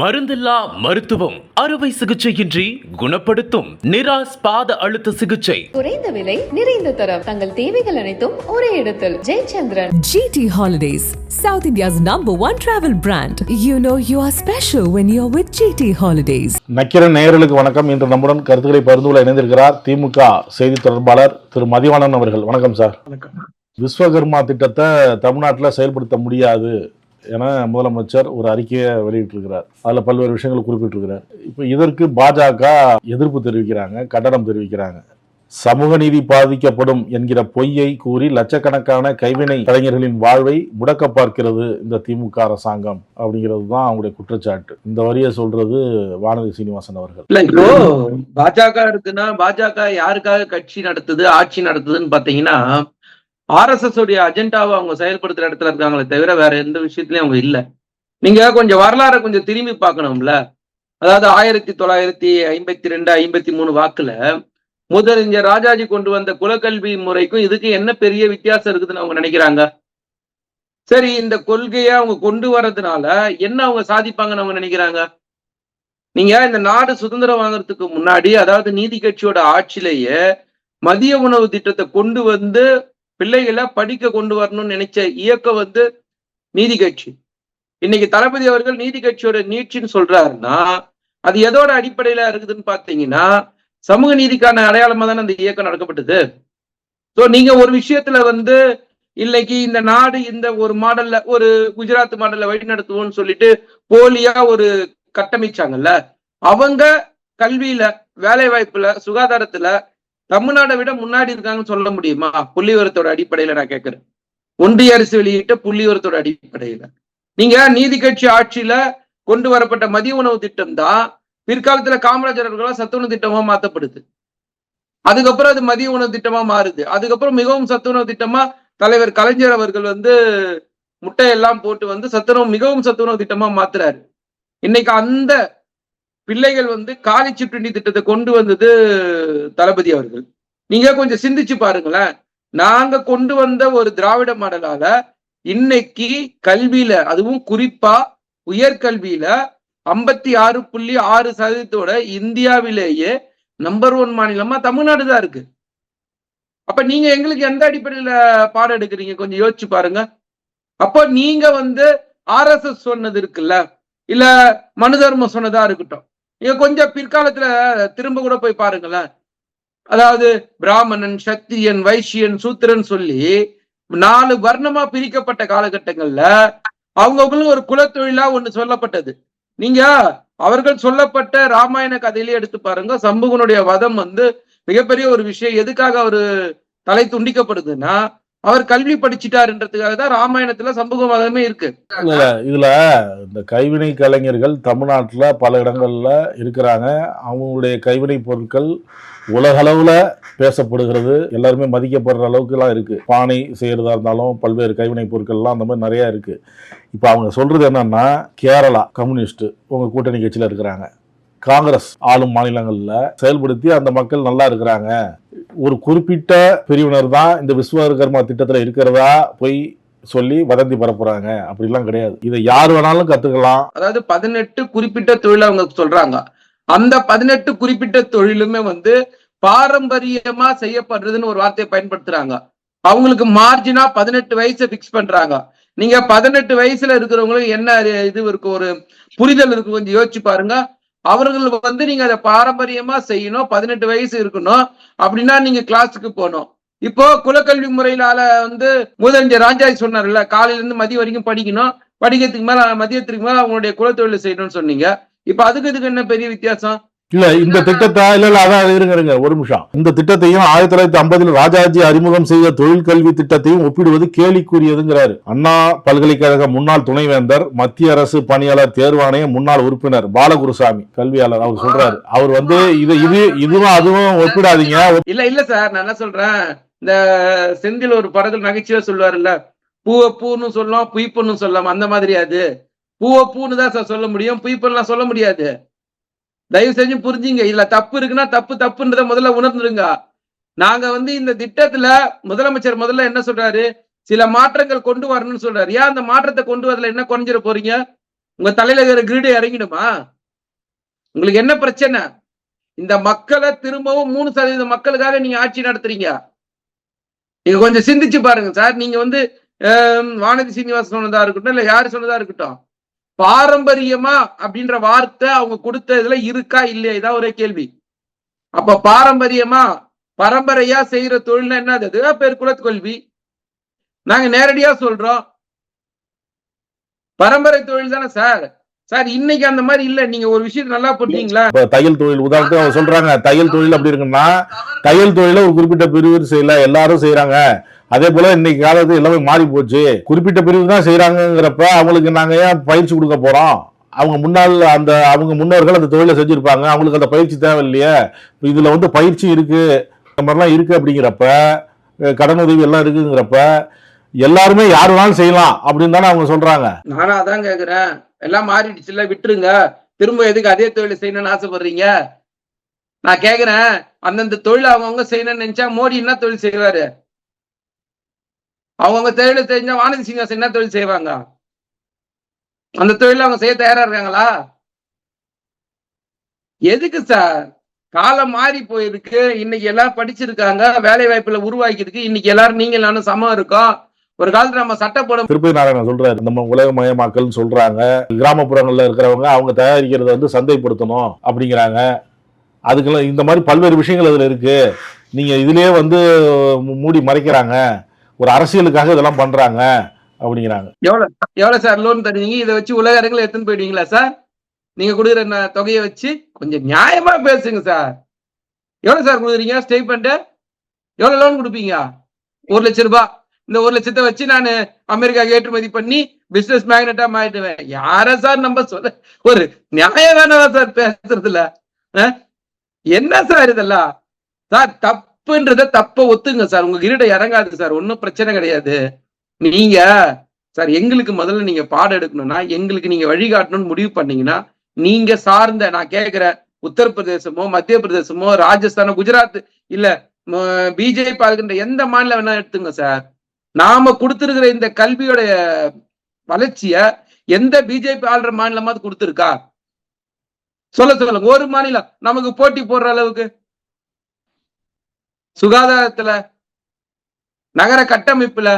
மருந்தில்லா மருத்துவம். அறுவை சிகிச்சையின்றி குணப்படுத்தும் நிராஸ் பாத அழுத்த சிகிச்சை. குறைந்த விலை நிறைந்த தரம். தங்கள் தேவைகள் அனைத்தும் ஒரே இடத்தில். Jayachandran. GT Holidays, South India's number one travel brand. You know you are special when you're with GT Holidays. Nakkheeran நேயர்களுக்கு வணக்கம். இன்று நம்முடன் கருத்துக்களை பகிர்ந்து கொள்ள இணைந்திருக்கிறார் திமுக செய்தி தொடர்பாளர் திரு மதிவாணன் அவர்கள். வணக்கம் சார். விஸ்வகர்மா திட்டத்தை தமிழ்நாட்டில் செயல்படுத்த முடியாது. என முதலமைச்சர் ஒரு அறிக்கையை வெளியிட்டிருக்கிறார். அதில் பல்வேறு விஷயங்களை குறிப்பிட்டிருக்கிறார். இப்போ இதற்கு பாஜக எதிர்ப்பு தெரிவிக்கிறாங்க கண்டனம் தெரிவிக்கிறாங்க. சமூக நீதி பாதிக்கப்படும் என்கிற பொய்யை கூறி லட்சக்கணக்கான கைவினை கலைஞர்களின் வாழ்வை முடக்க பார்க்கிறது இந்த திமுக அரசாங்கம் அப்படிங்கிறது தான் அவங்களுடைய குற்றச்சாட்டு. இந்த வரியை சொல்றது வானதி சீனிவாசன் அவர்கள். இல்ல இப்போ பாஜக இருக்குன்னா பாஜக யாருக்காக கட்சி நடத்துது ஆட்சி நடத்துதுன்னு பாத்தீங்கன்னா ஆர்எஸ்எஸ் உடைய அஜெண்டாவை அவங்க செயல்படுத்துற இடத்துல இருக்காங்களே தவிர வேற எந்த விஷயத்துலயும் அவங்க இல்ல. நீங்க கொஞ்சம் வரலாறை கொஞ்சம் திரும்பி பார்க்கணும்ல. அதாவது ஆயிரத்தி தொள்ளாயிரத்தி ஐம்பத்தி ரெண்டு ஐம்பத்தி மூணு வாக்குல முதலறிஞர் ராஜாஜி கொண்டு வந்த குலக்கல்வி முறைக்கும் இதுக்கு என்ன பெரிய வித்தியாசம் இருக்குதுன்னு அவங்க நினைக்கிறாங்க? சரி இந்த கொள்கையை அவங்க கொண்டு வர்றதுனால என்ன அவங்க சாதிப்பாங்கன்னு அவங்க நினைக்கிறாங்க? நீங்க இந்த நாடு சுதந்திரம் வாங்குறதுக்கு முன்னாடி அதாவது நீதி கட்சியோட ஆட்சியிலேயே மதிய உணவு திட்டத்தை கொண்டு வந்து பிள்ளைகளை படிக்க கொண்டு வரணும்னு நினைச்ச இயக்கம் வந்து நீதி கட்சி. இன்னைக்கு தளபதி அவர்கள் நீதி கட்சியோட நீட்சின்னு சொல்றாருன்னா அது எதோட அடிப்படையில இருக்குதுன்னு பாத்தீங்கன்னா சமூக நீதிக்கான அடையாளமா தானே அந்த இயக்கம் நடக்கப்பட்டது. ஸோ நீங்க ஒரு விஷயத்துல வந்து இன்னைக்கு இந்த நாடு இந்த ஒரு மாடல்ல ஒரு குஜராத் மாடல்ல வழி நடத்துவோம்னு சொல்லிட்டு போலியா ஒரு கட்டமைச்சாங்கல்ல அவங்க கல்வியில வேலை வாய்ப்புல சுகாதாரத்துல தமிழ்நாடை விட முன்னாடி இருக்காங்கன்னு சொல்ல முடியுமா? புள்ளிவரத்தோட அடிப்படையில நான் கேட்கிறேன் ஒன்றிய அரசு வெளியிட்ட புள்ளிவரத்தோட அடிப்படையில. நீங்க நீதி கட்சி ஆட்சியில கொண்டு வரப்பட்ட மதிய உணவு திட்டம் தான் பிற்காலத்துல காமராஜர் அவர்களால் சத்துணவு திட்டமா மாத்தப்படுது. அதுக்கப்புறம் அது மதிய உணவு திட்டமா மாறுது. அதுக்கப்புறம் மிகவும் சத்துணவு திட்டமா தலைவர் கலைஞர் அவர்கள் வந்து முட்டையெல்லாம் போட்டு வந்து சத்துணவு மிகவும் சத்துணவு திட்டமா மாத்துறாரு. இன்னைக்கு அந்த பிள்ளைகள் வந்து காலி சிற்றுண்டி திட்டத்தை கொண்டு வந்தது தளபதி அவர்கள். நீங்க கொஞ்சம் சிந்திச்சு பாருங்களேன். நாங்க கொண்டு வந்த ஒரு திராவிட மாடலால இன்னைக்கு கல்வியில அதுவும் குறிப்பா உயர்கல்வியில ஐம்பத்தி ஆறு புள்ளி ஆறு சதவீதத்தோட இந்தியாவிலேயே நம்பர் ஒன் மாநிலமா தமிழ்நாடு தான் இருக்கு. அப்ப நீங்க எங்களுக்கு எந்த அடிப்படையில பாடம் எடுக்கிறீங்க? கொஞ்சம் யோசிச்சு பாருங்க. அப்போ நீங்க வந்து ஆர்எஸ்எஸ் சொன்னது இருக்குல்ல? இல்ல மனு தர்மம் சொன்னதா இருக்கட்டும். நீங்க கொஞ்சம் பிற்காலத்துல திரும்ப கூட போய் பாருங்களேன். அதாவது பிராமணன் சத்திரியன் வைசியன் சூத்திரன் சொல்லி நாலு வர்ணமா பிரிக்கப்பட்ட காலகட்டங்கள்ல அவங்கவுங்களும் ஒரு குலத்தொழிலா ஒண்ணு சொல்லப்பட்டது. நீங்க அவர்கள் சொல்லப்பட்ட ராமாயண கதையிலே எடுத்து பாருங்க. சம்புகனுடைய வதம் வந்து மிகப்பெரிய ஒரு விஷயம். எதுக்காக அவரு தலை துண்டிக்கப்படுதுன்னா அவர் கல்வி படிச்சிட்டாருன்றதுக்காக தான் ராமாயணத்துல சமூக மதமே இருக்கு. இதுல இந்த கைவினை கலைஞர்கள் தமிழ்நாட்டுல பல இடங்கள்ல இருக்கிறாங்க. அவங்களுடைய கைவினை பொருட்கள் உலகளவுல பேசப்படுகிறது. எல்லாருமே மதிக்கப்படுற அளவுக்கு எல்லாம் இருக்கு. பானை செய்யறதா இருந்தாலும் பல்வேறு கைவினை பொருட்கள்லாம் அந்த மாதிரி நிறைய இருக்கு. இப்போ அவங்க சொல்றது என்னன்னா கேரளா கம்யூனிஸ்ட் உங்க கூட்டணி கட்சியில இருக்கிறாங்க. காங்கிரஸ் ஆளும் மாநிலங்களில் செயல்படுத்தி அந்த மக்கள் நல்லா இருக்கிறாங்க. ஒரு குறிப்பிட்ட பிரிவினர் தான் இந்த விஸ்வகர்மா திட்டத்தில் இருக்கிறதா போய் சொல்லி வதந்தி பரப்புறாங்க அப்படிலாம் கிடையாது. இதை யார் வேணாலும் கத்துக்கலாம். அதாவது பதினெட்டு குறிப்பிட்ட தொழில் அவங்க சொல்றாங்க. அந்த பதினெட்டு குறிப்பிட்ட தொழிலுமே வந்து பாரம்பரியமா செய்யப்படுறதுன்னு ஒரு வார்த்தையை பயன்படுத்துறாங்க. அவங்களுக்கு மார்ஜினா பதினெட்டு வயசை பிக்ஸ் பண்றாங்க. நீங்க பதினெட்டு வயசுல இருக்கிறவங்களுக்கு என்ன இது இருக்கு? ஒரு புரிதல் இருக்கு. கொஞ்சம் யோசிச்சு பாருங்க. அவர்கள் வந்து நீங்க அதை பாரம்பரியமா செய்யணும் பதினெட்டு வயசு இருக்கணும் அப்படின்னா நீங்க கிளாஸுக்கு போகணும். இப்போ குலக்கல்வி முறையிலால வந்து முதலஞ்ச ராஜாஜி சொன்னார்ல காலையில இருந்து மதியம் வரைக்கும் படிக்கணும். படிக்கிறதுக்கு மேல மதியத்துக்கு மேல அவங்களுடைய குலத்தொழில் செய்யணும்னு சொன்னீங்க. இப்ப அதுக்கு இதுக்கு என்ன பெரிய வித்தியாசம்? இல்ல இந்த திட்டத்தை இல்ல இல்ல அதான் இருங்க இருங்க ஒரு நிமிஷம். இந்த திட்டத்தையும் ஆயிரத்தி தொள்ளாயிரத்தி ஐம்பதுல ராஜாஜி அறிமுகம் செய்த தொழில் கல்வி திட்டத்தையும் ஒப்பிடுவது கேலிக்குரியதுங்கிறாரு. அண்ணா பல்கலைக்கழக முன்னாள் துணைவேந்தர் மத்திய அரசு பணியாளர் தேர்வாணைய முன்னாள் உறுப்பினர் பாலகுருசாமி கல்வியாளர் அவர் சொல்றாரு. அவர் வந்து இது இது இதுவும் அதுவும் ஒப்பிடாதீங்க. இல்ல இல்ல சார் நான் என்ன சொல்றேன்? இந்த செந்தில் ஒரு படத்துல நகைச்சுவை சொல்லுவாருல்ல பூவை பூன்னு சொல்லலாம் புய்ப்புன்னு சொல்லலாம் அந்த மாதிரி அது. பூவை பூன்னு தான் சார் சொல்ல முடியும் புய்ப்புலாம் சொல்ல முடியாது. தயவு செஞ்சு புரிஞ்சுங்க. இதுல தப்பு இருக்குன்னா தப்பு தப்புன்றத முதல்ல உணர்ந்துருங்க. நாங்க வந்து இந்த திட்டத்துல முதலமைச்சர் முதல்ல என்ன சொல்றாரு? சில மாற்றங்கள் கொண்டு வரணும்னு சொல்றாரு. ஏன் அந்த மாற்றத்தை கொண்டு வரதுல என்ன குறைஞ்சிட போறீங்க? உங்க தலையில இருக்கிற கிரீடு இறங்கிடுமா? உங்களுக்கு என்ன பிரச்சனை? இந்த மக்களை திரும்பவும் மூணு சதவீத மக்களுக்காக நீங்க ஆட்சி நடத்துறீங்க. நீங்க கொஞ்சம் சிந்திச்சு பாருங்க சார். நீங்க வந்து வானதி சீனிவாசன் சொன்னதா இருக்கட்டும் இல்ல யாரு சொன்னதா இருக்கட்டும். பாரம்பரியமா அப்படின்ற வார்த்தை அவங்க கொடுத்த இதுல இருக்கா இல்லையா? இதான் ஒரே கேள்வி. அப்ப பாரம்பரியமா பரம்பரையா செய்யற தொழில்னா என்னது அது? பேர் குலக்கல்வி நாங்க நேரடியா சொல்றோம். பரம்பரை தொழில் தானே சார்? சார் இன்னைக்கு அந்த மாதிரி இல்ல. நீங்க ஒரு விஷயம் நல்லா போட்டீங்களா தையல் தொழில் உதாரணத்துக்கு அவங்க சொல்றாங்க தையல் தொழில் அப்படி இருக்குன்னா தையல் தொழில ஒரு குறிப்பிட்ட பிரிவு செய்யல எல்லாரும் செய்யறாங்க அதே போல இன்னைக்கு காலத்து எல்லாமே மாறி போச்சு. குறிப்பிட்ட பிரிவு தான் செய்யறாங்கிறப்ப அவங்களுக்கு நாங்க ஏன் பயிற்சி கொடுக்க போறோம்? அவங்க முன்னால் அந்த அவங்க முன்னோர்கள் அந்த தொழிலை செஞ்சிருப்பாங்க. அவங்களுக்கு அந்த பயிற்சி தேவை இல்லையே இதுல வந்து பயிற்சி இருக்கு. இந்த மாதிரிலாம் இருக்கு அப்படிங்கிறப்ப கடன் உதவி எல்லாம் இருக்குங்கிறப்ப எல்லாருமே யார் வேணாலும் செய்யலாம் அப்படின்னு தானே அவங்க சொல்றாங்க. நானும் அதான் கேக்குறேன். எல்லாம் மாறிடுச்சுல்ல விட்டுருங்க. திரும்ப எதுக்கு அதே தொழிலை செய்யணும்னு ஆசைப்படுறீங்க? நான் கேக்குறேன். அந்தந்த தொழில் அவங்கவுங்க செய்யணும்னு நினைச்சா மோடி என்ன தொழில் செய்வாரு? அவங்கவுங்க தொழில் தெரிஞ்சா வானதி சீனிவாசன் என்ன தொழில் செய்வாங்க? அந்த தொழில அவங்க செய்ய தயாரா இருக்காங்களா? எதுக்கு சார்? காலம் மாறி போயிருக்கு. இன்னைக்கு எல்லாரும் படிச்சிருக்காங்க. வேலை வாய்ப்புல உருவாக்கிருக்கு இன்னைக்கு எல்லாரும் நீங்க நானும் சமம் இருக்கோம். ஒரு காலத்துல நம்ம சட்டை போட திருப்பதி நாராயணன் சொல்றாரு நம்ம உலகமயமாக்கல்னு சொல்றாங்க. கிராமப்புறங்கள்ல இருக்கிறவங்க அவங்க தயாரிக்கிறத வந்து சந்தைப்படுத்தணும் அப்படிங்கிறாங்க. அதுக்கெல்லாம் இந்த மாதிரி பல்வேறு விஷயங்கள் அதுல இருக்கு. நீங்க இதுலயே வந்து மூடி மறைக்கிறாங்க. ஒரு அரசியலுக்காக இதெல்லாம் பண்றாங்க அப்படிங்கிறாங்க. எவ்வளவு எவ்வளவு சார் லோன் தருவீங்க? இதை வச்சு உலக அரங்கில் எடுத்துன்னு போயிடுவீங்களா சார்? நீங்க கொடுக்குற தொகையை வச்சு கொஞ்சம் நியாயமா பேசுங்க சார். எவ்வளவு சார் கொடுக்குறீங்க ஸ்டேட்மெண்ட் எவ்வளவு லோன் கொடுப்பீங்க? ஒரு லட்சம் ரூபாய் இந்த ஒரு லட்சத்தை வச்சு நான் அமெரிக்கா ஏற்றுமதி பண்ணி பிசினஸ் மேக்னட்டா மாறிடுவேன். யார சார் நம்ம சொல்ல ஒரு நியாயம் வேணாம் சார் பேசுறதுல? அஹ்? என்ன சார் இதெல்லாம்? சார் தப்புன்றத தப்ப ஒத்துங்க சார். உங்க கிரீட இறங்காது சார். ஒன்றும் பிரச்சனை கிடையாது. நீங்க சார் எங்களுக்கு முதல்ல நீங்க பாடம் எடுக்கணும்னா எங்களுக்கு நீங்க வழிகாட்டணும்னு முடிவு பண்ணீங்கன்னா நீங்க சார்ந்த நான் கேட்கிற உத்தரப்பிரதேசமோ மத்திய பிரதேசமோ ராஜஸ்தானோ குஜராத் இல்ல பிஜேபி ஆளுகின்ற எந்த மாநிலம் வேணா எடுத்துங்க சார். நாம கொடுத்திருக்கிற இந்த கல்வியோடைய வளர்ச்சிய எந்த பிஜேபி ஆளுற மாநிலமாவது கொடுத்திருக்கா? சொல்ல சொல்லுங்க. ஒரு மாநிலம். நமக்கு போட்டி போடுற அளவுக்கு. சுகாதாரத்துல நகர கட்டமைப்புல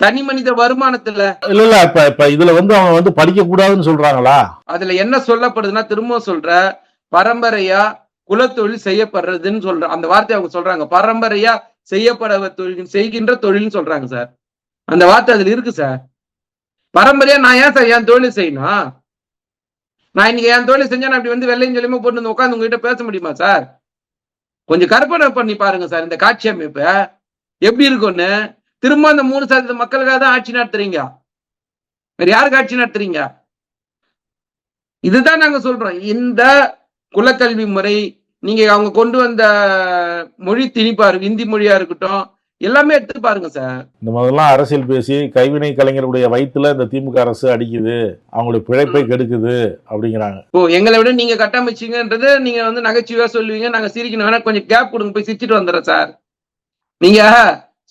தனி மனித வருமானத்துல. இல்ல இல்ல இப்ப இப்ப இதுல வந்து அவங்க வந்து படிக்க கூடாதுன்னு சொல்றாங்களா? அதுல என்ன சொல்லப்படுதுன்னா திரும்ப சொல்ற பரம்பரையா குலத்தொழில் செய்யப்படுறதுன்னு சொல்ற அந்த வார்த்தையை அவங்க சொல்றாங்க. பரம்பரையா செய்யப்பட தொழில் செய்கின்ற தொழில்னு சொல்றாங்க சார். அந்த வார்த்தை அதுல இருக்கு சார். பரம்பரையா நான் ஏன் சார் என் தொழில் செய்யணும்? நான் இன்னைக்கு என் தொழில் செஞ்சா நான் அப்படி வந்து வெள்ளையும் சொல்லியுமா போட்டு வந்து உட்காந்து உங்ககிட்ட பேச முடியுமா சார்? கொஞ்சம் கற்பனை பண்ணி பாருங்க சார் இந்த காட்சி அமைப்பை. எப்படி இருக்கும்னு? திரும்ப அந்த மூணு சதவீத மக்களுக்காக தான் ஆட்சி நடத்துறீங்க. வேற யாருக்கு ஆட்சி நடத்துறீங்க? இதுதான் நாங்க சொல்றோம். இந்த குலக்கல்வி முறை நீங்க அவங்க கொண்டு வந்த மொழி திணிப்பாரு இந்தி மொழியா இருக்கட்டும் எல்லாமே எடுத்து பாருங்க சார். இந்த மாதிரிலாம் அரசியல் பேசி கைவினை கலைஞருடைய வயித்துல இந்த திமுக அரசு அடிக்குது அவங்களுடைய பிழைப்பை கெடுக்குது அப்படிங்கிறாங்க. ஓ எங்களை விட நீங்க கட்டமைச்சீங்கன்றது நீங்க வந்து நகைச்சுவையா சொல்லுவீங்க நாங்க சிரிக்கணும். வேணா கொஞ்சம் கேப் கொடுங்க போய் சிரிச்சிட்டு வந்துடுறோம் சார். நீங்க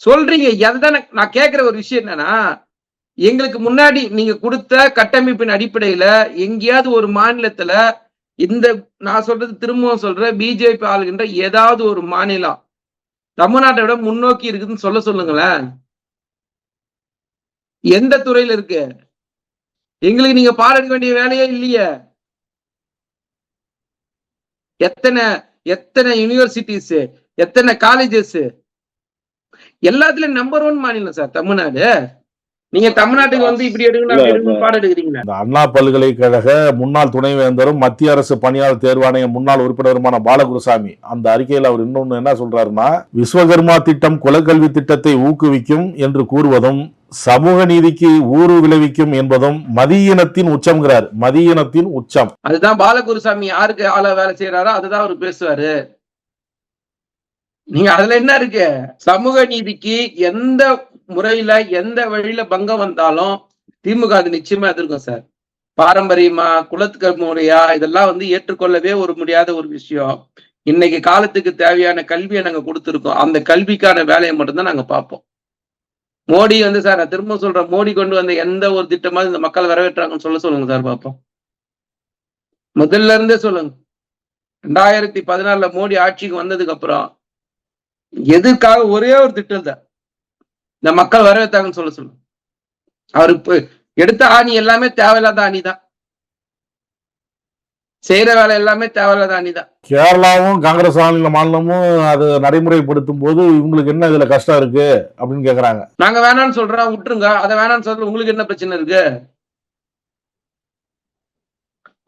சொல்றீங்க அதுதான் நான் நான் கேட்கிற ஒரு விஷயம் என்னன்னா எங்களுக்கு முன்னாடி நீங்க கொடுத்த கட்டமைப்பின் அடிப்படையில எங்கேயாவது ஒரு மாநிலத்துல இந்த நான் சொல்றது திரும்பவும் சொல்றேன் பிஜேபி ஆளுகின்ற ஏதாவது ஒரு மாநிலம் தமிழ்நாட்டை விட முன்னோக்கி இருக்குதுன்னு சொல்ல சொல்லுங்களேன். எந்த துறையில இருக்கு? எங்களுக்கு நீங்க பாடம் எடுக்க வேண்டிய வேலையே இல்லையே. எத்தனை எத்தனை யூனிவர்சிட்டிஸ் எத்தனை காலேஜஸ் எல்லாத்துலயும் நம்பர் ஒன் மாநிலம் சார் தமிழ்நாடு. நீங்க தமிழ்நாட்டுக்கு வந்து இப்படி எடுக்கணும் பாடம் எடுக்கிறீங்களா? அண்ணா பல்கலைக்கழக முன்னாள் துணைவேந்தரும் மத்திய அரசு பணியாளர் தேர்வாணைய முன்னாள் உறுப்பினருமான பாலகுருசாமி. அந்த அறிக்கையில் அவர் இன்னொன்னு என்ன சொல்றாருன்னா விஸ்வகர்மா திட்டம் குலக்கல்வி திட்டத்தை ஊக்குவிக்கும் என்று கூறுவதும் சமூக நீதிக்கு ஊறு விளைவிக்கும் என்பதும் மதியினத்தின் உச்சம்ங்கிறார். மதியினத்தின் உச்சம். அதுதான் பாலகுருசாமி யாருக்கு ஆள வேலை செய்யறாரோ அதுதான் அவர் பேசுவாரு. நீங்க அதுல என்ன இருக்கு? சமூக நீதிக்கு எந்த முறையில எந்த வழியில பங்கம் வந்தாலும் திமுக அது நிச்சயமா எதிர்க்கும் சார். பாரம்பரியமா குலத்துக்கு முறையா இதெல்லாம் வந்து ஏற்றுக்கொள்ளவே ஒரு முடியாத ஒரு விஷயம். இன்னைக்கு காலத்துக்கு தேவையான கல்வியை நாங்க கொடுத்துருக்கோம். அந்த கல்விக்கான வேலையை மட்டும்தான் நாங்க பார்ப்போம். மோடி வந்து சார் நான் திரும்ப சொல்றேன் மோடி கொண்டு வந்த எந்த ஒரு திட்டமா இந்த மக்கள் வரவேற்றாங்கன்னு சொல்ல சொல்லுங்க சார் பார்ப்போம். முதல்ல இருந்தே சொல்லுங்க. ரெண்டாயிரத்தி பதினாலுல மோடி ஆட்சிக்கு வந்ததுக்கு அப்புறம் எதுக்காக ஒரே ஒரு திட்டம் தான் இந்த மக்கள் வரவேற்றாங்கன்னு சொல்ல சொல்லுங்க அவர் எடுத்த ஆணி எல்லாமே தேவையில்லாத ஆணி தான் செய்யற வேலை எல்லாமே தேவையில்லாத ஆணி தான் கேரளாவும் காங்கிரஸ் மாநில மாநிலமும் அது நடைமுறைப்படுத்தும் போது இவங்களுக்கு என்ன இதுல கஷ்டம் இருக்கு அப்படின்னு கேக்குறாங்க. நாங்க வேணாம்னு சொல்றோம் விட்டுருங்க. அதை வேணாம்னு சொல்றது உங்களுக்கு என்ன பிரச்சனை இருக்கு?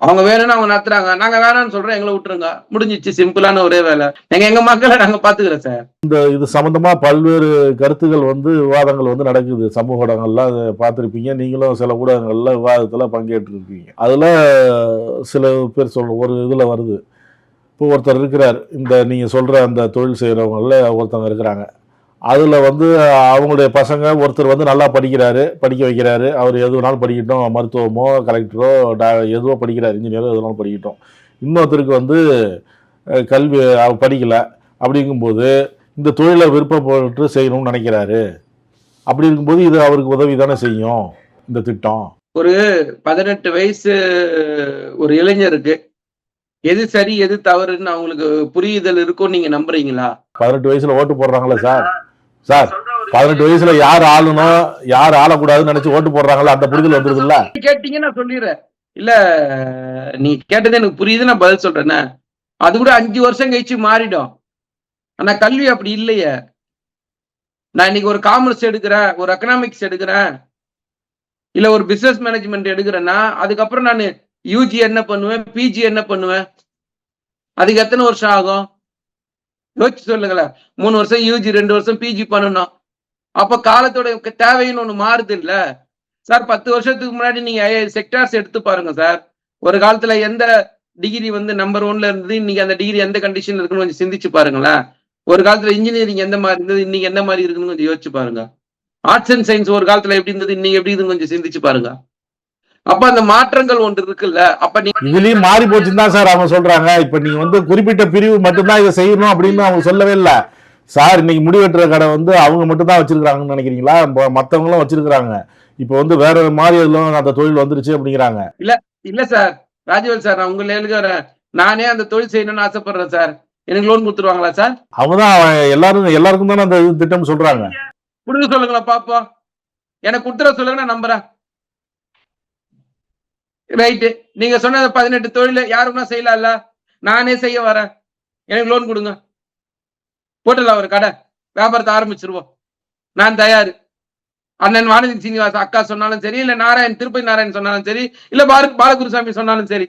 அவங்க வேணும்னு அவங்க நடத்துறாங்க. நாங்க வேணாம்னு சொல்றோம் எங்களை விட்டுருங்க. முடிஞ்சிச்சு சிம்பிளான ஒரே வேலை. எங்க எங்க மக்களை நாங்க பாத்துக்கிறோம் சார் இந்த இது சம்பந்தமா பல்வேறு கருத்துக்கள் வந்து விவாதங்கள் வந்து நடக்குது. சமூக ஊடகங்கள்லாம் அதை பார்த்துருப்பீங்க. நீங்களும் சில ஊடகங்கள்ல விவாதத்துல பங்கேற்றிருப்பீங்க. அதுல சில பேர் சொல்ற ஒரு இதுல வருது. இப்போ ஒருத்தர் இருக்கிறார். இந்த நீங்க சொல்ற அந்த தொழில் செய்யறவங்கள ஒருத்தவங்க இருக்கிறாங்க. அதுல வந்து அவங்களுடைய பசங்க ஒருத்தர் வந்து நல்லா படிக்கிறாரு படிக்க வைக்கிறாரு. அவர் எது வேணாலும் படிக்கட்டும் மருத்துவமோ கலெக்டரோ டா எதுவோ படிக்கிறார் இன்ஜினியரோ எது வேணாலும் படிக்கட்டும். இன்னொருத்தருக்கு வந்து கல்வி அவர் படிக்கல. அப்படிங்கும்போது இந்த தொழிலை விருப்பப்பட்டு செய்யணும்னு நினைக்கிறாரு. அப்படி இருக்கும்போது இது அவருக்கு உதவி தானே செய்யும் இந்த திட்டம்? பதினெட்டு வயசு ஒரு இளைஞருக்கு எது சரி எது தவறுன்னு அவங்களுக்கு புரியுதல் இருக்கும் நீங்க நம்புறீங்களா? பதினெட்டு வயசுல ஓட்டு போடுறாங்களே சார். சார் பதினெட்டு வயசுல யார் ஆளணும் யார் ஆளக்கூடாதுன்னு நினைச்சு ஓட்டு போடுறாங்களோ அந்த புரிதல் வந்துருது இல்ல கேட்டீங்க நான் சொல்லிடுறேன். இல்ல நீ கேட்டது எனக்கு புரியுது நான் பதில் சொல்றேனே. அது கூட அஞ்சு வருஷம் கழிச்சு மாறிடும். ஆனா கல்வி அப்படி இல்லையே. நான் இன்னைக்கு ஒரு காமர்ஸ் எடுக்கிறேன் ஒரு எக்கனாமிக்ஸ் எடுக்கிறேன் இல்ல ஒரு பிசினஸ் மேனேஜ்மெண்ட் எடுக்கிறேன்னா அதுக்கப்புறம் நான் யூஜி என்ன பண்ணுவேன் பிஜி என்ன பண்ணுவேன்? அதுக்கு எத்தனை வருஷம் ஆகும்? யோசிச்சு சொல்லுங்களேன். மூணு வருஷம் யூஜி ரெண்டு வருஷம் பிஜி பண்ணணும். அப்ப காலத்தோட தேவைன்னு ஒண்ணு மாறுது இல்ல? சார் பத்து வருஷத்துக்கு முன்னாடி நீங்க செக்டார்ஸ் எடுத்து பாருங்க சார். ஒரு காலத்துல எந்த டிகிரி வந்து நம்பர் ஒன்ல இருந்தது இன்னைக்கு அந்த டிகிரி எந்த கண்டிஷன்ல இருக்குன்னு கொஞ்சம் சிந்திச்சு பாருங்களேன். ஒரு காலத்துல இன்ஜினியரிங் எந்த மாதிரி இருந்தது இன்னைக்கு எந்த மாதிரி இருக்குன்னு கொஞ்சம் யோசிச்சு பாருங்க. ஆர்ட்ஸ் அண்ட் சயின்ஸ் ஒரு காலத்துல எப்படி இருந்தது இன்னைக்கு எப்படி இருக்குன்னு கொஞ்சம் சிந்திச்சு பாருங்க. அப்ப அந்த மாற்றங்கள் ஒன்று இருக்குல்ல? அப்ப நீ இதுலயும் மாறி போச்சுன்னு தான் சார் அவங்க சொல்றாங்க. இப்ப நீங்க வந்து குறிப்பிட்ட பிரிவு மட்டும்தான் இதை செய்யணும் அப்படின்னு அவங்க சொல்லவே இல்லை. சார் இன்னைக்கு முடிவெட்டுற கடை வந்து அவங்க மட்டும் தான் வச்சிருக்காங்கன்னு நினைக்கிறீங்களா? ம- மத்தவங்களும் வச்சிருக்காங்க இப்போ வந்து வேற மாதிரி எல்லாம் அந்த தொழில் வந்துருச்சு அப்படிங்கிறாங்க. இல்ல சார். ராஜவேல் சார் நான் உங்க எழுதுறேன் நானே அந்த தொழில் செய்யணும்னு ஆசைப்படுறேன் சார். எனக்கு லோன் கொடுத்துருவாங்களா சார்? அவங்க தான் எல்லாரும் எல்லாருக்கும் தானே அந்த திட்டம் சொல்றாங்க. கொடுக்க சொல்லுங்களேன் பாப்போம். எனக்கு கொடுத்துட சொல்லுங்க நான் நம்புறேன். ரைட்டு நீங்க சொன்ன பதினெட்டு தொழில யாருன்னா செய்யலாம்ல? நானே செய்ய வரேன். எனக்கு லோன் கொடுங்க. போட்டுடலாம் ஒரு கடை. வியாபாரத்தை ஆரம்பிச்சிருவோம். நான் தயார். அண்ணன் வானதி சீனிவாச அக்கா சொன்னாலும் சரி இல்ல நாராயண் திருப்பதி நாராயண் சொன்னாலும் சரி இல்ல பால பாலகுருசாமி சொன்னாலும் சரி.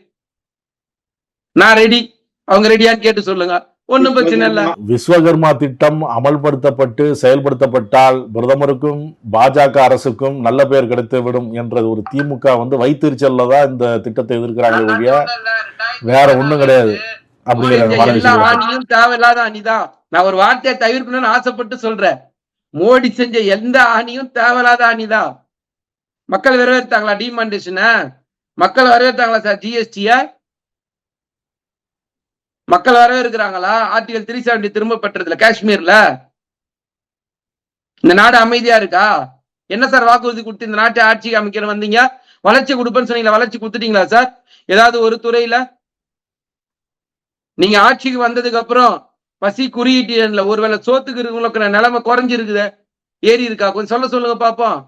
நான் ரெடி அவங்க ரெடியான்னு கேட்டு சொல்லுங்க. ஒண்ணும் பிரச்சனை இல்ல. விஸ்வகர்மா திட்டம் அமல்படுத்தப்பட்டு செயல்படுத்தப்பட்டால் பிரதமருக்கும் பாஜக அரசுக்கும் நல்ல பெயர் கிடைத்து விடும் என்ற ஒரு திமுக வந்து வைத்தறிச்சல்ல தான் இந்த திட்டத்தை எதிர்க்கிறாங்க ஒழிய வேற ஒண்ணும் கிடையாது. ஆணியும் தேவையில்லாத அணிதான் நான் ஒரு வார்த்தையை தவிர்க்கணும்னு ஆசைப்பட்டு சொல்றேன். மோடி செஞ்ச எந்த ஆணியும் தேவையில்லாத அணிதான் மக்கள் வரவேற்றாங்களா? டிமாண்டேஷனை மக்கள் வரவேற்றாங்களா சார்? ஜிஎஸ்டிய மக்கள் வரவேற்கிறாங்களா ஆர்டிகல் த்ரீ செவன்டி திரும்ப பெற்றதுல காஷ்மீர்ல. இந்த நாடு அமைதியா இருக்கா? என்ன சார் வாக்குறுதி கொடுத்து இந்த நாட்டை ஆட்சி அமைக்கிற வந்தீங்க? வளர்ச்சி கொடுப்பேன்னு சொன்னீங்களா வளர்ச்சி கொடுத்துட்டீங்களா சார்? ஏதாவது ஒரு துறையில? நீங்க ஆட்சிக்கு வந்ததுக்கு அப்புறம் பசி குறியீட்டு ஒருவேளை சோத்துக்கு இருக்கவங்களுக்கு நிலைமை குறைஞ்சிருக்குதே. ஏறி இருக்கா? கொஞ்சம் சொல்ல சொல்லுங்க பாப்போம்.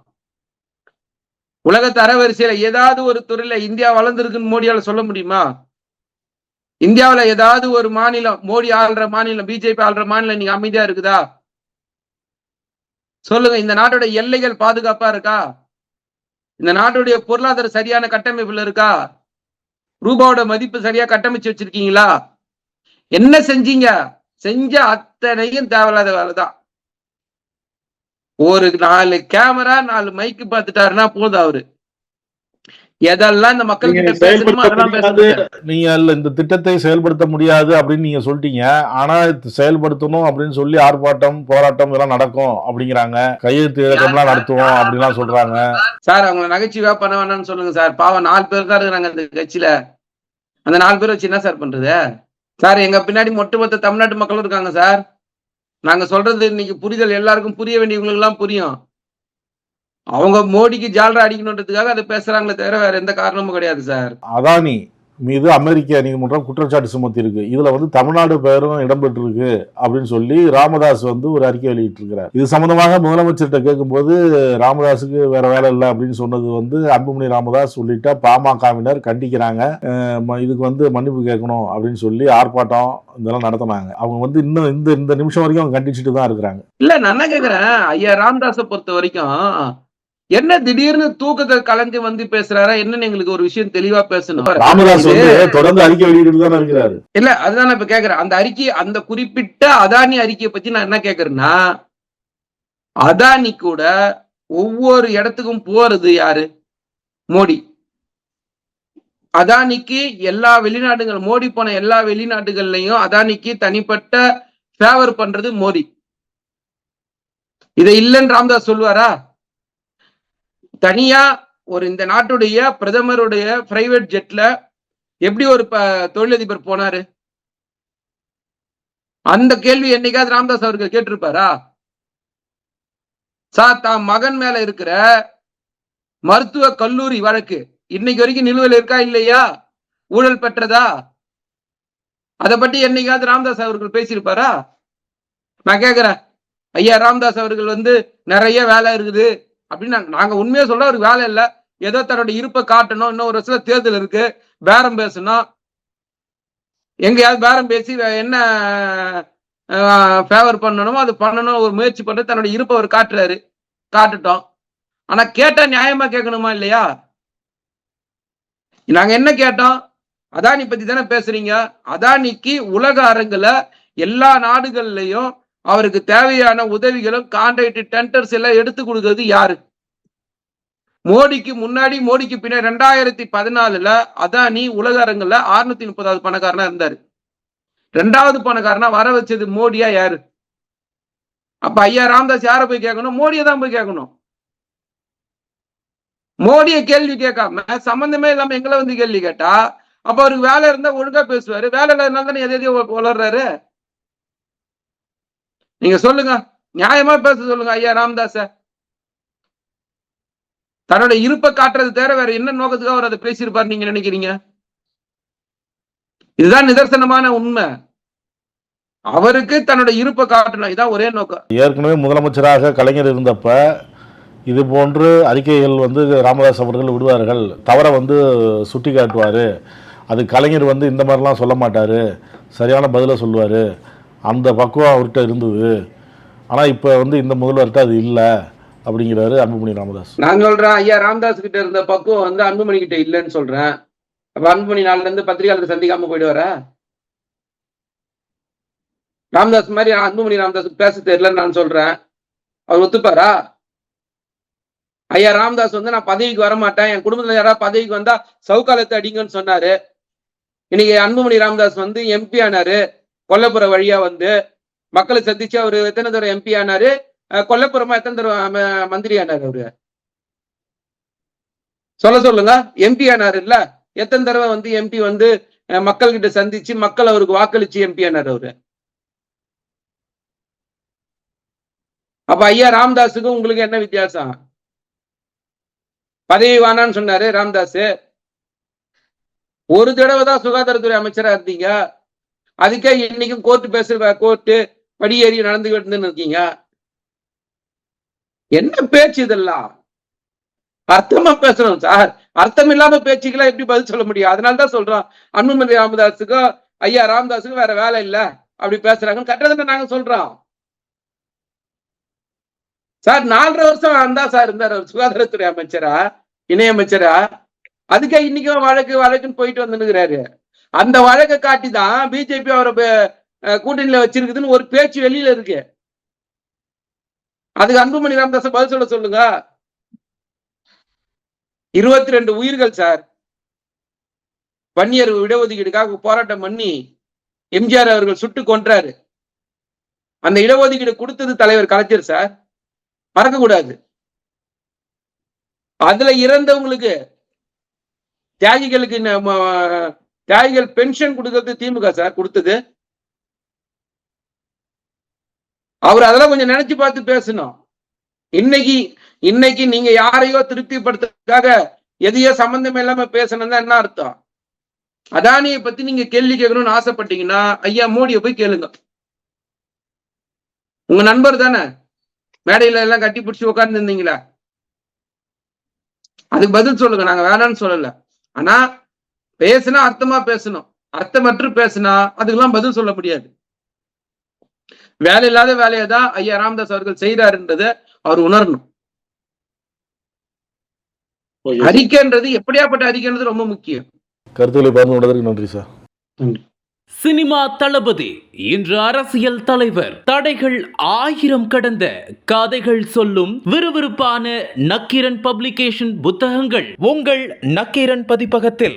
உலக தரவரிசையில ஏதாவது ஒரு துறையில இந்தியா வளர்ந்துருக்குன்னு மோடியால சொல்ல முடியுமா? இந்தியாவில் ஏதாவது ஒரு மாநிலம் மோடி ஆள்ற மாநிலம் பிஜேபி ஆள்ற மாநிலம் நீங்க அமைதியா இருக்குதா? சொல்லுங்க இந்த நாட்டோட எல்லைகள் பாதுகாப்பா இருக்கா? இந்த நாட்டுடைய பொருளாதார சரியான கட்டமைப்புல இருக்கா? ரூபாவோட மதிப்பு சரியா கட்டமைச்சு வச்சிருக்கீங்களா? என்ன செஞ்சீங்க? செஞ்ச அத்தனையும் தேவையில்லாத வேலை தான் ஒரு நாலு கேமரா நாலு மைக்கு பார்த்துட்டாருன்னா போதும் அவரு. எதெல்லாம் இந்த மக்கள் கிட்ட பேசணுமோ அதெல்லாம் பேசுறது நீங்க இந்த திட்டத்தை செயல்படுத்த முடியாது அப்படின்னு நீங்க சொல்லிட்டீங்க. ஆனா செயல்படுத்தணும் அப்படின்னு சொல்லி ஆர்ப்பாட்டம் போராட்டம் இதெல்லாம் நடக்கும் அப்படிங்கிறாங்க. கையெழுத்து இயக்கம்லாம் நடத்துவோம் அப்படின்லாம் சொல்றாங்க. சார் அவங்களை நகைச்சுவையா பண்ண வேணாம்னு சொல்லுங்க சார். பாவம் நாலு பேர் தான் இருக்கிறாங்க அந்த கட்சியில. அந்த நாலு பேர் வச்சு என்ன சார் பண்றது? சார் எங்க பின்னாடி ஒட்டுமொத்த தமிழ்நாட்டு மக்களும் இருக்காங்க சார். நாங்க சொல்றது இன்னைக்கு புரிதல் எல்லாருக்கும் புரிய வேண்டியவங்களுக்கு எல்லாம் புரியும். அவங்க மோடிக்கு ஜால்ரா அடிக்கணுன்றதுக்காக அதை பேசுறாங்களே தவிர வேற எந்த காரணமும் கிடையாது சார். அதானி மீது அமெரிக்க நீதிமன்றம் குற்றச்சாட்டு சுமத்தி இருக்கு இதுல வந்து தமிழ்நாடு பெயரும் இடம்பெற்றிருக்கு அப்படின்னு சொல்லி ராமதாஸ் வந்து ஒரு அறிக்கை வெளியிட்டிருக்கிறார். இது சம்பந்தமாக முதலமைச்சர்கிட்ட கேட்கும்போது ராமதாஸுக்கு வேற வேலை இல்லை அப்படின்னு சொன்னது வந்து அன்புமணி ராமதாஸ் உள்ளிட்ட பாமகவினர் கண்டிக்கிறாங்க. இதுக்கு வந்து மன்னிப்பு கேட்கணும் அப்படின்னு சொல்லி ஆர்ப்பாட்டம் இதெல்லாம் நடத்தினாங்க. அவங்க வந்து இன்னும் இந்த இந்த நிமிஷம் வரைக்கும் அவங்க கண்டிச்சுட்டு தான் இருக்கிறாங்க. இல்ல நான் கேக்குறேன் ஐயா ராமதாஸை பொறுத்த வரைக்கும் என்ன திடீர்னு தூக்கத்தை கலைஞ்சு வந்து பேசுறாரா? என்னன்னு எங்களுக்கு ஒரு விஷயம் தெளிவா பேசணும். தொடர்ந்து அறிக்கை வெளியிட்டு இருக்கிறாரு. இல்ல அதுதான் இப்ப கேக்குறேன். அந்த அறிக்கை அந்த குறிப்பிட்ட அதானி அறிக்கையை பத்தி நான் என்ன கேக்குறேன்னா அதானி கூட ஒவ்வொரு இடத்துக்கும் போறது யாரு? மோடி. அதானிக்கு எல்லா வெளிநாடுகள் மோடி போன எல்லா வெளிநாடுகள்லயும் அதானிக்கு தனிப்பட்ட ஃபேவர் பண்றது மோடி. இதை இல்லைன்னு ராம்தாஸ் சொல்லுவாரா? தனியா ஒரு இந்த நாட்டுடைய பிரதமருடைய பிரைவேட் ஜெட்ல எப்படி ஒரு ப- தொழிலதிபர் போனாரு? அந்த கேள்வி என்னைக்காவது ராம்தாஸ் அவர்கள் கேட்டிருப்பாரா? சார் தான் மகன் மேல இருக்கிற மருத்துவ கல்லூரி வழக்கு இன்னைக்கு வரைக்கும் நிலுவையில் இருக்கா இல்லையா? ஊழல் பெற்றதா? அதை பற்றி என்னைக்காவது ராம்தாஸ் அவர்கள் பேசியிருப்பாரா? நான் கேட்கிறேன். ஐயா ராம்தாஸ் அவர்கள் வந்து நிறைய வேலை இருக்குது. அப்படின்னு நாங்க- உண்மையா சொல்ல அவருக்கு வேலை இல்லை. ஏதோ தன்னோட இருப்பை காட்டணும். இன்னும் ஒரு சில தேர்தல் இருக்கு. பேரம் பேசணும். எங்கேயாவது பேரம் பேசி வே- என்ன ஃபேவர் பண்ணணுமோ அது பண்ணணும். ஒரு முயற்சி பண்ணி தன்னோட இருப்பை அவர் காட்டுறாரு. காட்டுட்டோம். ஆனா கேட்டா நியாயமா கேட்கணுமா இல்லையா? நாங்க என்ன கேட்டோம்? அதானி பத்தி தானே பேசுறீங்க. அதானிக்கு உலக அரங்குல எல்லா நாடுகள்லயும் அவருக்கு தேவையான உதவிகளும் கான்ட்ராக்ட் டெண்டர்ஸ் எல்லாம் எடுத்து கொடுக்கறது யாரு? மோடிக்கு முன்னாடி மோடிக்கு பின்னாடி ரெண்டாயிரத்தி பதினாலுல அதானி உலக அரங்குல அறுநூத்தி முப்பதாவது பணக்காரனா இருந்தாரு. ரெண்டாவது பணக்காரனா வர வச்சது மோடியா யாரு? அப்ப ஐயா ராம்தாஸ் யார போய் கேட்கணும்? மோடியை தான் போய் கேட்கணும். மோடியை கேள்வி கேட்காம சம்பந்தமே இல்லாம எங்களை வந்து கேள்வி கேட்டா அப்ப அவருக்கு வேலை இருந்தா ஒழுங்கா பேசுவாரு. வேலை இல்லாதனால தானே எதையோ வளர்றாரு. நீங்க சொல்லுங்க. நியாயமா பேச சொல்லுங்க ஐயா ராமதாஸ தன்னோட இருப்பை காட்டுறது தவிர வேற என்ன நோக்கத்துக்கு அவர் அதை பேசியிருப்பார் நீங்க நினைக்கிறீங்க? இதுதான் நிதர்சனமான உண்மை. அவருக்கு தன்னோட இருப்பை காட்டணும் இதான் ஒரே நோக்கம். ஏற்கனவே முதலமைச்சராக கலைஞர் இருந்தப்ப இது போன்று அறிக்கைகள் வந்து ராமதாஸ் அவர்கள் விடுவார்கள். தவற வந்து சுட்டி காட்டுவார் அது கலைஞர் வந்து இந்த மாதிரிலாம் சொல்ல மாட்டார். சரியான பதிலை சொல்லுவார். அந்த பக்குவம் அவர்கிட்ட இருந்தது. ஆனால் இப்போ வந்து இந்த முதல்வர்கிட்ட அது இல்லை அப்படிங்கிறாரு அன்புமணி ராமதாஸ். நான் சொல்றேன் ஐயா ராமதாஸ் கிட்ட இருந்த பக்குவம் வந்து அன்புமணி கிட்ட இல்லைன்னு சொல்றேன். அப்ப அன்புமணி நாள்ல இருந்து பத்திரிகையாளர் சந்திக்காம வர ராமதாஸ் மாதிரி அன்புமணி ராமதாஸ் பேச தெரியலன்னு நான் சொல்றேன். அவர் ஒத்துப்பாரா? ஐயா ராமதாஸ் வந்து நான் பதவிக்கு வர மாட்டேன் என் குடும்பத்துல யாராவது பதவிக்கு வந்தா சவுக்காலத்தை அடிங்கன்னு சொன்னாரு. இன்னைக்கு அன்புமணி ராமதாஸ் வந்து எம்பி ஆனாரு. கொல்லப்புற வழியா வந்து மக்களை சந்திச்சு அவரு எத்தனை தடவை எம்பி ஆனாரு? கொல்லப்புறமா எத்தனை தடவை மந்திரி ஆனாரு அவரு? சொல்ல சொல்லுங்க. எம்பி ஆனாரு இல்ல எத்தனை தடவை வந்து எம்பி வந்து மக்கள் கிட்ட சந்திச்சு மக்கள் அவருக்கு வாக்களிச்சு எம்பி ஆனார் அவரு? அப்ப ஐயா ராம்தாஸுக்கும் உங்களுக்கு என்ன வித்தியாசம்? பதவி வேணான்னு சொன்னாரு ராம்தாஸ். ஒரு தடவை தான் சுகாதாரத்துறை அமைச்சரா இருந்தீங்க. அதுக்கே இன்னைக்கும் கோர்ட்டு பேச கோர்ட்டு படியேறி நடந்துகிட்டு இருக்கீங்க. என்ன பேச்சு இதெல்லாம்? அர்த்தமா பேசணும் சார் அர்த்தம் இல்லாம பேச்சுக்கெல்லாம் எப்படி பதில் சொல்ல முடியும்? அதனால தான் சொல்றோம். அன்புமணி ராமதாஸுக்கும் ஐயா ராமதாஸுக்கும் வேற வேலை இல்ல. அப்படி பேசுறாங்கன்னு கட்டணத்தை நாங்க சொல்றோம். சார் நாலரை வருஷம் அந்த சார் இருந்தார். சுகாதாரத்துறை அமைச்சரா இணையமைச்சரா. அதுக்கே இன்னைக்கும் வழக்கு வழக்குன்னு போயிட்டு வந்துருக்கிறாரு அந்த வழக்கை காட்டி தான் பிஜேபி அவரை பே- கூட்டணியில வச்சிருக்குதுன்னு ஒரு பேச்சு வெளியில இருக்கு. அதுக்கு அன்புமணி ராமதாஸ் பதில் சொல்ல சொல்லுங்க. இருபத்தி ரெண்டு உயிர்கள் சார். வன்னியர் இடஒதுக்கீடுக்காக போராட்டம் பண்ணி எம்ஜிஆர் அவர்கள் சுட்டு கொன்றாரு. அந்த இடஒதுக்கீடு கொடுத்தது தலைவர் கலைஞர் சார். மறக்க கூடாது. அதுல இறந்தவங்களுக்கு தியாகிகளுக்கு ம- தியாகிகள் பென்ஷன் கொடுக்கறது திமுக சார் கொடுத்தது. அவர் அதெல்லாம் கொஞ்சம் நினைச்சு பார்த்து பேசணும். இன்னைக்கு இன்னைக்கு நீங்க யாரையோ திருப்திப்படுத்துறதுக்காக எதையோ சம்பந்தம் இல்லாம பேசணும்னா என்ன அர்த்தம்? அதானியை பத்தி நீங்க கேள்வி கேட்கணும்னு ஆசைப்பட்டீங்கன்னா ஐயா மோடியை போய் கேளுங்க. உங்க நண்பர் தானே? மேடையில எல்லாம் கட்டி பிடிச்சி உட்கார்ந்து இருந்தீங்களா அதுக்கு பதில் சொல்லுங்க. நாங்க வேணாம்னு சொல்லல. ஆனா பேசுனா அர்த்தமா பேசணும். அர்த்தமற்று பேசுனா அதுக்கெல்லாம் பதில் சொல்ல முடியாது. வேலை இல்லாத வேலையை தான் ஐயா ராமதாஸ் அவர்கள் செய்யறாருன்றதை அவர் உணரணும். அறிக்கைன்றது எப்படியாப்பட்ட அறிக்கைன்றது ரொம்ப முக்கியம். கருத்துக்களை பகிர்ந்து கொண்டதற்கு நன்றி சார். சினிமா தளபதி இன்று அரசியல் தலைவர். தடைகள் ஆயிரம் கடந்த கதைகள் சொல்லும் விறுவிறுப்பான நக்கீரன் பப்ளிகேஷன் புத்தகங்கள் உங்கள் நக்கீரன் பதிப்பகத்தில்.